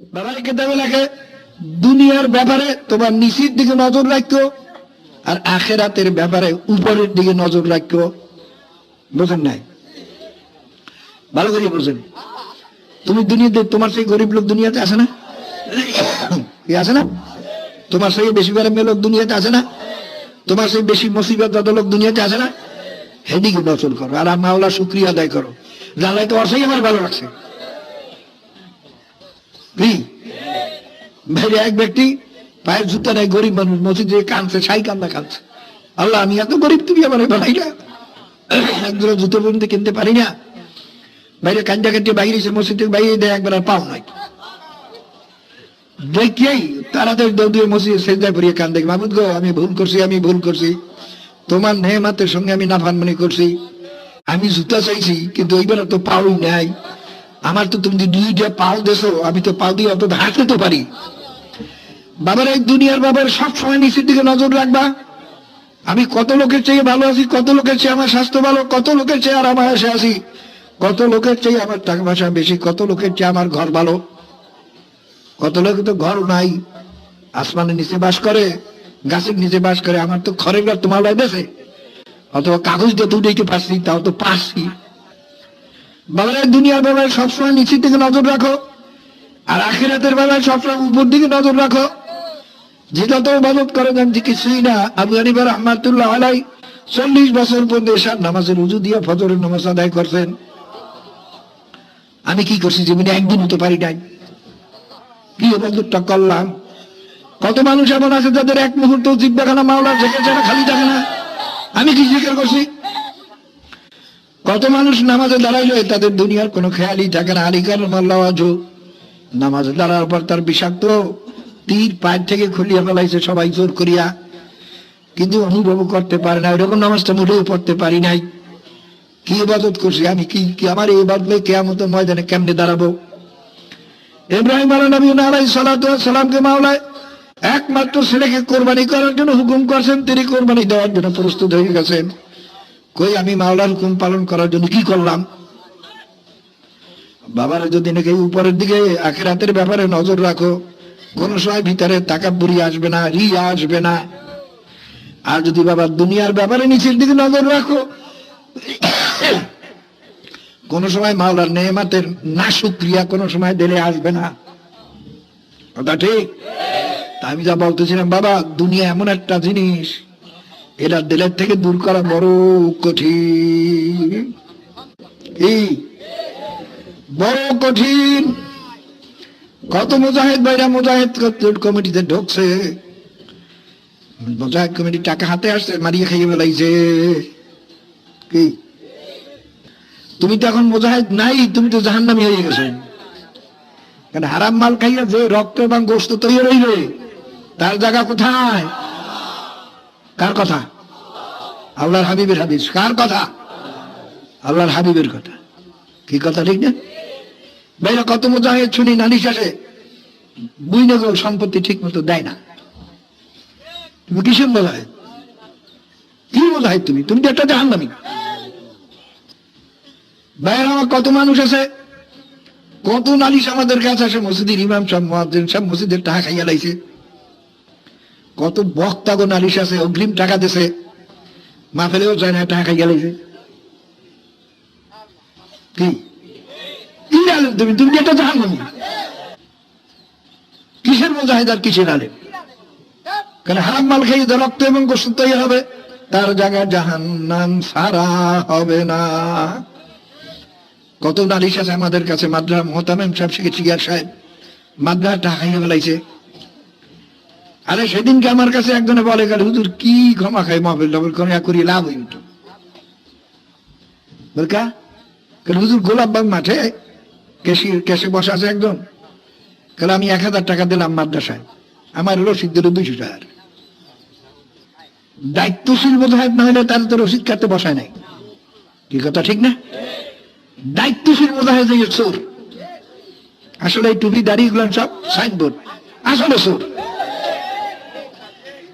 বাবার কেতাবে লেখে দুনিয়ার ব্যাপারে তোমার নিচের দিকে নজর রাখো আর আখেরাতের ব্যাপারে উপরের দিকে নজর রাখো। বোঝেন নাই? ভালো করে বোঝেন। তুমি দুনিয়াতে, তোমার সেই গরিব লোক দুনিয়াতে আছে না? আছে না? তোমার সেই বেশি গরিব লোক দুনিয়াতে আছে না? তোমার সেই বেশি মুসিবত দাদা লোক দুনিয়াতে আছে না? হেদিকে নজর করো আর মাওলা শুক্রিয়া আদায় করো। জানলাই তো অসই আমার ভালো লাগছে। বাইরে এক ব্যক্তি, পায়ের জুতা নেই গরিব মানুষ, মসজিদে কান্না কানছে আল্লাহ, আমি এত গরিব, তুমি আমার জুতো পর্যন্ত কিনতে পারি না। বাইরে কান্দা কান্দে বাইরে এসে মসজিদের বাইরে দেয় একবার আর পাও নাই। দৌড়িয়ে মসজিদে কান দেখি মাহমুদ গো, আমি ভুল করছি, আমি ভুল করছি। তোমার নেহমাতের সঙ্গে আমি নাফানমানি করছি। আমি জুতা চাইছি, কিন্তু ওইবার তো পাওই নাই। আমার তো তুমি দুইটা পাও দেছো, আমি তো পাও দিয়ে অত হাঁটতে তো পারি। বাবার এই দুনিয়ার বাবার সব সময় নিচের দিকে নজর রাখবা। আমি কত লোকের চেয়ে ভালো আছি, কত লোকের চেয়ে আমার স্বাস্থ্য ভালো, কত লোকের চেয়ে আর আমার এসে আছি, কত লোকের চেয়ে আমার টাকা পয়সা বেশি, কত লোকের চেয়ে আমার ঘর ভালো। কত লোক তো ঘর নাই আসমানের নিচে বাস করে, গাছের নিচে বাস করে, আমার তো খড়ের ঘর তোমার লাগতেছে অথবা কাগজ দিয়ে তো উঠাইতে পারছি, তাও তো পারছি। বাবার দুনিয়ার ব্যাপারে সবসময় নিচের দিকে নজর রাখো। আর আখিরাতের বেলায় সবসময় উপর দিকে নজর রাখো। যে যত ইবাদত করে দেন যে কিছুই না। আবু হানিফা রহমাতুল্লাহ আলাই চল্লিশ বছর পর্যন্ত এসার নামাজের উজু দিয়ে ফজরের নামাজ আদায় করছেন। আমি কি করছি জীবনে? একদিন হতে পারি নাই। কি ইবাদতটা করলাম? কত মানুষ এমন আছে যাদের এক মুহূর্ত জিব্বাখানা মাওলা জেগেছে না খালি থাকে না। আমি কি জিজ্ঞেস করছি? কত মানুষ নামাজে দাঁড়াইলো তাদের দুনিয়ার কোনো খেয়ালই থাকে না। আলিকার মাল্লা আজো নামাজে দাঁড়ার পর তার বিষাক্ত তীর পায়ের থেকে খুলিয়া ফেলাইছে সবাই জোর করিয়া। কিন্তু অনুভব করতে পারে না, এরকম নামাজটা মোটেও পড়তে পারি নাই। কি ইবাদত করছি আমি? কি কি আমার এই বাদলে কেয়ামত ময়দানে কেমনে দাঁড়াবো? ইব্রাহিম আলা নবী আলাই সালামকে মাওলায় একমাত্র ছেলেকে কোরবানি করার জন্য হুকুম করছেন, তিনি কোরবানি দেওয়ার জন্য প্রস্তুত হয়ে গেছেন। কই, আমি মাওলার হুকুম পালন করার জন্য কি করলাম? বাবার যদি নাকি উপরের দিকে আখেরাতের ব্যাপারে নজর রাখো, কোন সময় ভিতরে তাকাবুরি আসবে না, রিয়া আসবে না। আর যদি বাবা দুনিয়ার ব্যাপারে নিচের দিকে নজর রাখো, কোন সময় মাওলার নেমাতের না সুক্রিয়া কোন সময় দিলে আসবে না। কথা ঠিক? আমি যা বলতেছিলাম, বাবা, দুনিয়া এমন একটা জিনিস এটা দিলের থেকে দূর করা বড় কঠিন। কি বড় কঠিন। কত মুজাহিদ ভাইরা মুজাহিদ কমিটিতে ঢুকছে। মুজাহিদ কমিটি টাকা হাতে আসছে, মারিয়ে খাইয়ে বেলাইছে কি? তুমি তো এখন মুজাহিদ নাই, তুমি তো জাহান্নামি হয়ে গেছো। কারণ হারাম মাল খাইয়া যে রক্ত এবং গোস্ত তৈরি রইবে তার জায়গা কোথায়? কার কথা? আল্লাহর হাবিবের হাদিস। কার কথা? আল্লাহর হাবিবের কথা। কি কথা ঠিক না? ভাইরা, কত মুজাহিদ শুনি নালিশ আসে বুঝলে গো সম্পত্তি ঠিক মতো দেয় না। তুমি কিসের বোঝায় কি বোঝায় তুমি? তুমি তো একটা জাহান্নামি। ভাইয়ের আমার কত মানুষ আছে, কত নালিশ আমাদের কাছে আসে মসজিদের ইমাম সব মহাজন সব মসজিদের টাকা খাইয়া লাইছে। কত বক্তাগো নালিশ আছে, অগ্রিম টাকা দিছে। মা ফেলেও যায় না, টাকা খাইয়া লাইছে। কি? তুমি? তুমি কিসের কিসের আলেম? মাল খাইয়ে তো রক্ত এবং গোসল তৈরি হবে, তার জায়গায় জাহান্নাম সারা হবে না। কত নালিশ আছে আমাদের কাছে। মাদ্রা মোহতামেম সাহেব শিখে চিয়ার সাহেব। মাদ্রা টাকা খাইয়ে বেলাইছে আরে সেদিনকে আমার কাছে একজনে বলে গেল হুজুর, কি ক্ষমা খাই মাহফিল ডবল করে? করি, লাভ হইল তো। হুজুর গোলাপবাগ মাঠে কেসি কেসে বসা আছে একজন। কারণ আমি এক হাজার টাকা দিলাম মাদ্রাসায়। আমার রসিদ দিল দুইশো টাকার। দায়িত্বশীল বোধ হয় না হলে তাহলে তো রসিদ কাটতে বসায় নাই। কি কথা, ঠিক না? দায়িত্বশীল বোধ হয় যে চোর। আসলে এই টুপি দাঁড়িয়ে গুলাম সব সাইনবোর্ড। আসলে চোর।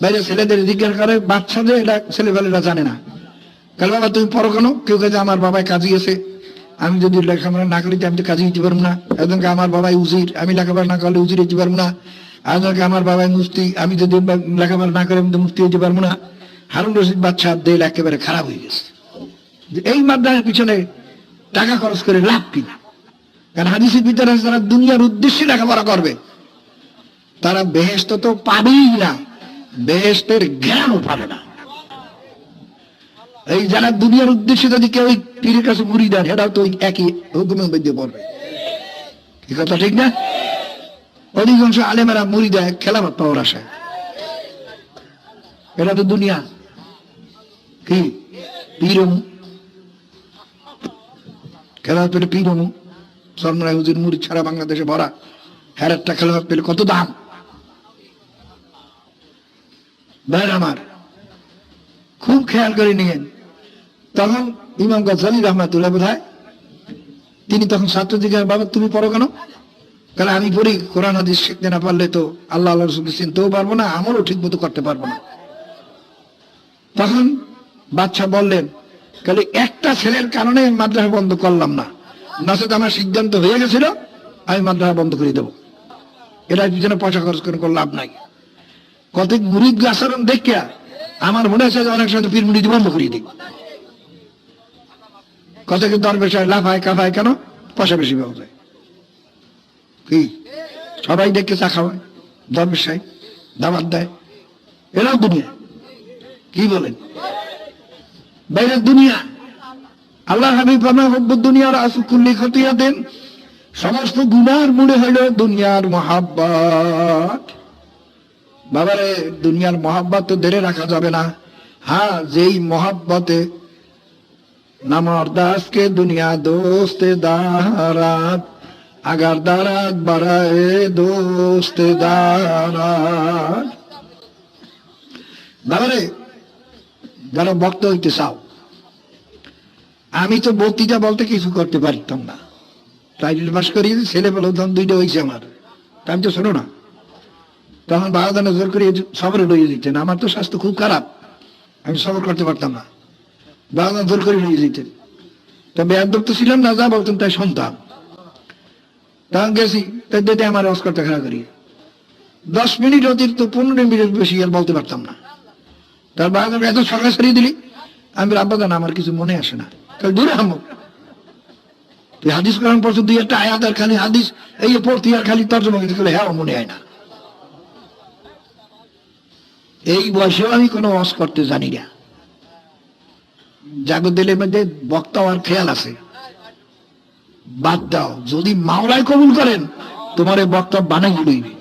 বাইরে ছেলেদের জিজ্ঞাসা করে, বাচ্চা যে এটা ছেলেবেলেরা জানে না। কাল বাবা, তুমি পড়ো কেন? কেউ কাছে আমার বাবাই কাজী আছে। আমি যদি লেখাপড়া না করি আমি তো কাজে দিতে পারব না। একজনকে আমার বাবাই উজির। আমি লেখাপড়া না করলে উজির হইতে পারব না। একজনকে আমার বাবাই মুফতি। আমি যদি লেখাপড়া না করে, আমি তো মুফতি হইতে পারব না। হারুন রশিদ বাচ্চা দেল একেবারে খারাপ হয়ে গেছে। এই মাদ্রাসার পিছনে টাকা খরচ করে লাভ কি কারণ হাদিসের ভিতরে যারা দুনিয়ার উদ্দেশ্যে লেখাপড়া করবে, তারা বেহেস্ত তো পাবেই না। বেহেস্তের জ্ঞানও পাবে না এই যারা দুনিয়ার উদ্দেশ্যে যদি কেউ পীরের কাছে মুড়ি দেন এটাও তো একই হুকুমের মধ্যে পড়বে। কি কথা, ঠিক না? অধিকাংশ আলেমেরা মুড়ি দেয়, খেলাফত পাওয়ার আশায়। এটা তো দুনিয়া। কি? পীরমু। খেলাফত পেলে পীরমু। সরমরাই হুজুর মুড়ি ছাড়া বাংলাদেশে ভরা। হ্যার একটা খেলাফত পেলে কত দাম? ভাইয়ের আমার, খুব খেয়াল করে নিয়েন, তখন ইমাম গজালি রহমাতুল্লাহ বোধ তিনি তখন ছাত্রদিকে বাবা তুমি পড়ো কেন? কারণ আমি পড়ি, কোরআন হাদিস শিখতে না পারলে তো আল্লাহ আল্লাহ রসুলকে চিনতেও পারব না, আমারও ঠিক মতো করতে পারব না। তখন বাচ্চা বললেন কালে একটা ছেলের কারণে মাদ্রাসা বন্ধ করলাম না। নাচে আমার সিদ্ধান্ত হয়ে গেছিল, আমি মাদ্রাসা বন্ধ করে দেবো। এটার পিছনে পয়সা খরচ করে লাভ নাই। কত মুরিদ আচরণ দেখিয়া আমার মনে যে অনেক সময় পীর মুড়ি বন্ধ করিয়ে দিই। কত কি দর বেশায় লাফায় কাফায় কেন? পয়সা বেশি পাওয়া যায় কি? সবাই দেখে চা খাওয়ায় দর বেশায় দাবার দেয়। এরাও দুনিয়া। কি বলেন? বাইরের দুনিয়া। আল্লাহ হাবিব দুনিয়ার আসুকুল্লি খতিয়া দেন সমস্ত গুনার মনে হইল দুনিয়ার মহাব্বত। বাবারে, দুনিয়ার মহাব্বত তো ধরে রাখা যাবে না। হ্যাঁ যেই মহাব্বতে নামার দাসকে দুনিয়া দোস্তে দারাত, আগার দারাত বাড়ায় দোস্তে দারাত। বাবারে, যারা ভক্ত হইতে চাও, আমি তো বক্তৃতা বলতে কিছু করতে পারতাম না। টাইটেল পাস করি ছেলে বলো দুইটা হয়েছে আমার। আমি তো শোনো না। তখন বারোদা নজর করে সবরে লইয়ে দিতেন আমার তো স্বাস্থ্য খুব খারাপ। আমি সবর করতে পারতাম না। বারোদা জোর করে লইয়ে দিতেন তা বেয়াদব তো ছিলাম না, যা বলতেন তাই শুনতাম। তখন গেছি, তাই দিতে আমার অস্কার দেখা করি। দশ মিনিট অতিরিক্ত, পনেরো মিনিট বেশি আর বলতে পারতাম না। তার বারোদা এত সকাল সরিয়ে দিলি? আমি আব্বা জান, আমার কিছু মনে আসে না। কাল দূরে হামো তুই হাদিস করার পর দুই একটা আয়াত আর খালি হাদিস, এই পড়তি আর খালি তর্জমা গেলে হ্যাঁ মনে হয় না। এই বয়সেও আমি কোনো অস করতে জানি না। জাগো দিলের মধ্যে বক্তা আর খেয়াল আছে। বাদ দাও, যদি মাওলায় কবুল করেন, তোমার বক্তা বানাই লইবে।